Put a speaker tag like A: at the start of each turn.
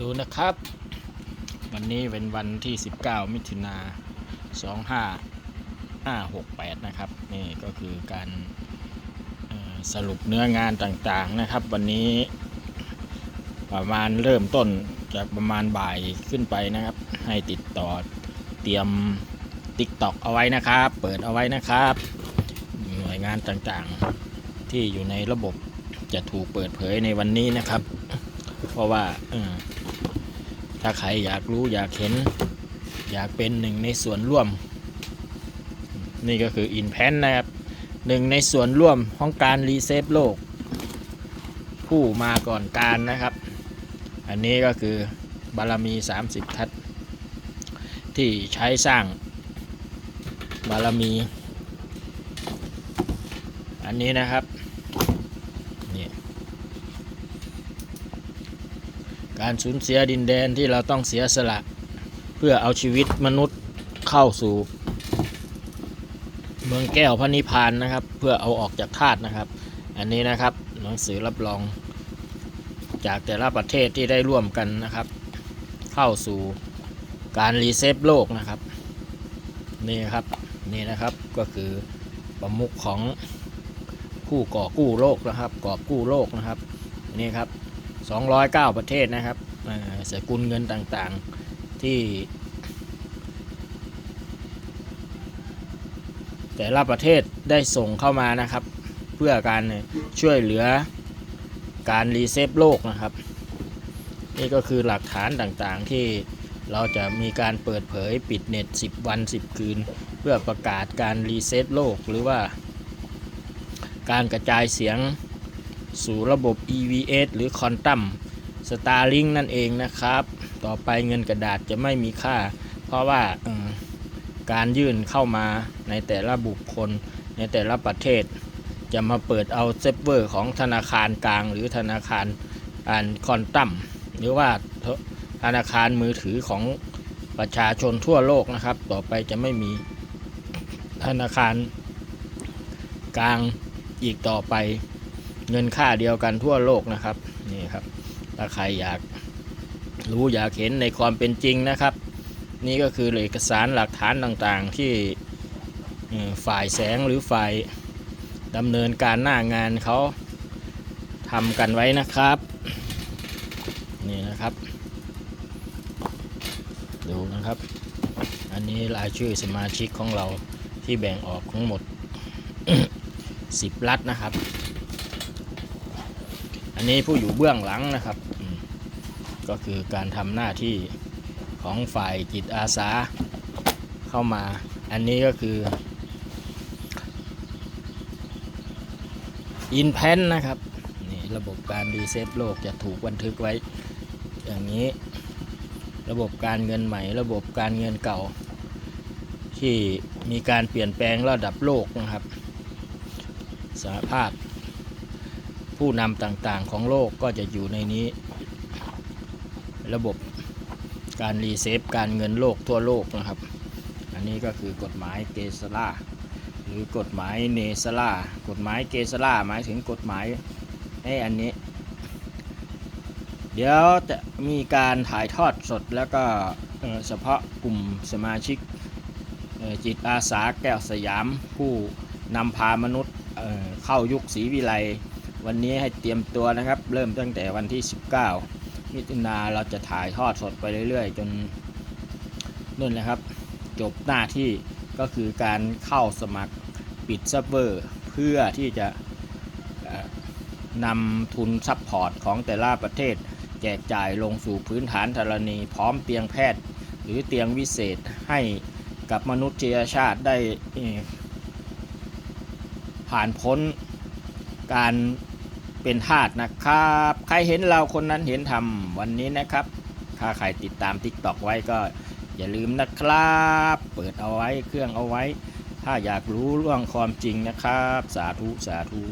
A: ดูนะครับ วันนี้เป็นวันที่ 19 มิถุนา2568 นะครับ นี่ก็คือการสรุปเนื้องานต่างๆนะครับ วันนี้ประมาณเริ่มต้นจากประมาณบ่ายขึ้นไปนะครับ ให้ติดต่อเตรียม TikTok เอาไว้นะครับ เปิดเอาไว้นะครับ หน่วยงานต่างๆที่อยู่ในระบบจะถูกเปิดเผยในวันนี้นะครับ เพราะว่า ถ้าใครอยากรู้อยากเห็น อยากเป็นหนึ่งในส่วนร่วม นี่ก็คืออินแพนนะครับหนึ่งในส่วนร่วมของการรีเซฟโลก ผู้มาก่อนการนะครับ อันนี้ก็คือบารมี 30 ทัศน์ที่ใช้สร้างบารมี อันนี้นะครับนี่ การสูญเสียดินแดนที่เราต้องเสียสละ เพื่อเอาชีวิตมนุษย์เข้าสู่ เมืองแก้วพระนิพพานนะครับ เพื่อเอาออกจากธาตุนะครับ อันนี้นะครับหนังสือรับรอง จากแต่ละประเทศที่ได้ร่วมกันนะครับ เข้าสู่การรีเซฟโลกนะครับนี่ครับนี่นะครับก็คือประมุขของผู้ก่อกู้โลกนะครับก่อกู้โลกนะครับนี่ครับ 209 ประเทศนะครับสกุลเงินต่างๆที่ แต่ละประเทศได้ส่งเข้ามานะครับ เพื่อการช่วยเหลือการรีเซฟโลกนะครับ นี่ก็คือหลักฐานต่างๆที่เราจะมีการเปิดเผยปิดเน็ต 10 วัน 10 คืน เพื่อประกาศการรีเซตโลก หรือว่าการกระจายเสียง สู่ระบบ EVS หรือ Quantum Starlink นั่นเองนะครับ ต่อไปเงินกระดาษจะไม่มีค่า เพราะว่าการยื่นเข้ามาในแต่ละบุคคลในแต่ละประเทศ จะมาเปิดเอาเซิร์ฟเวอร์ของธนาคารกลาง หรือธนาคารอันคอนตัมหรือว่าธนาคารมือถือของประชาชนทั่วโลกนะครับ ต่อไปจะไม่มีธนาคารกลางอีกต่อไป เงินค่าเดียวกันทั่วโลกนะครับนี่ครับถ้าใครอยากรู้อยากเห็นในความเป็นจริงนะครับ นี่ก็คือเอกสารหลักฐานต่างๆที่ฝ่ายแสงหรือฝ่ายดำเนินการหน้างานเขาทำกันไว้นะครับนี่นะครับดูนะครับ อันนี้รายชื่อสมาชิกของเราที่แบ่งออกทั้งหมด 10 ลัดนะครับ อันนี้ผู้อยู่เบื้องหลังนะครับ ก็คือการทำหน้าที่ของฝ่ายจิตอาสาเข้ามา อันนี้ก็คืออินแพนนะครับนี่ระบบการรีเซ็ตโลกจะถูกบันทึกไว้ อย่างนี้ระบบการเงินใหม่ ระบบการเงินเก่า ที่มีการเปลี่ยนแปลงระดับโลกนะครับสหภาพ ผู้นำต่างๆของโลกก็จะอยู่ในนี้ ระบบการรีเซฟการเงินโลกทั่วโลกนะครับ อันนี้ก็คือกฎหมายเกสลาหรือกฎหมายเนสลากฎหมายเกสลาหมายถึงกฎหมายไอ้อันนี้ เดี๋ยวจะมีการถ่ายทอดสดแล้วก็เฉพาะกลุ่มสมาชิกจิตอาสาแก้วสยามผู้นำพามนุษย์เอ่อเข้ายุคศรีวิไล วันนี้ให้เตรียมตัวนะครับ เริ่มตั้งแต่วันที่ 19 มิถุนาเราจะถ่ายทอดสดไปเรื่อย ๆ จนนู่นเลยครับ จบหน้าที่ก็คือการเข้าสมัครปิดซัฟเวอร์ เพื่อที่จะนำทุนซัพพอร์ตของแต่ละประเทศ แจกจ่ายลงสู่พื้นฐานธรณี พร้อมเตียงแพทย์ หรือเตียงวิเศษให้กับมนุษยชาติได้ผ่านพ้น การเป็นทาสนะครับ ใครเห็นเราคนนั้นเห็นทำวันนี้นะครับ ถ้าใครติดตาม t ิ k t o k ไว้ก็อย่าลืมนะครับ เปิดเอาไว้เครื่องเอาไว้ ถ้าอยากรู้เรื่องความจริงนะครับ สาธุ สาธุ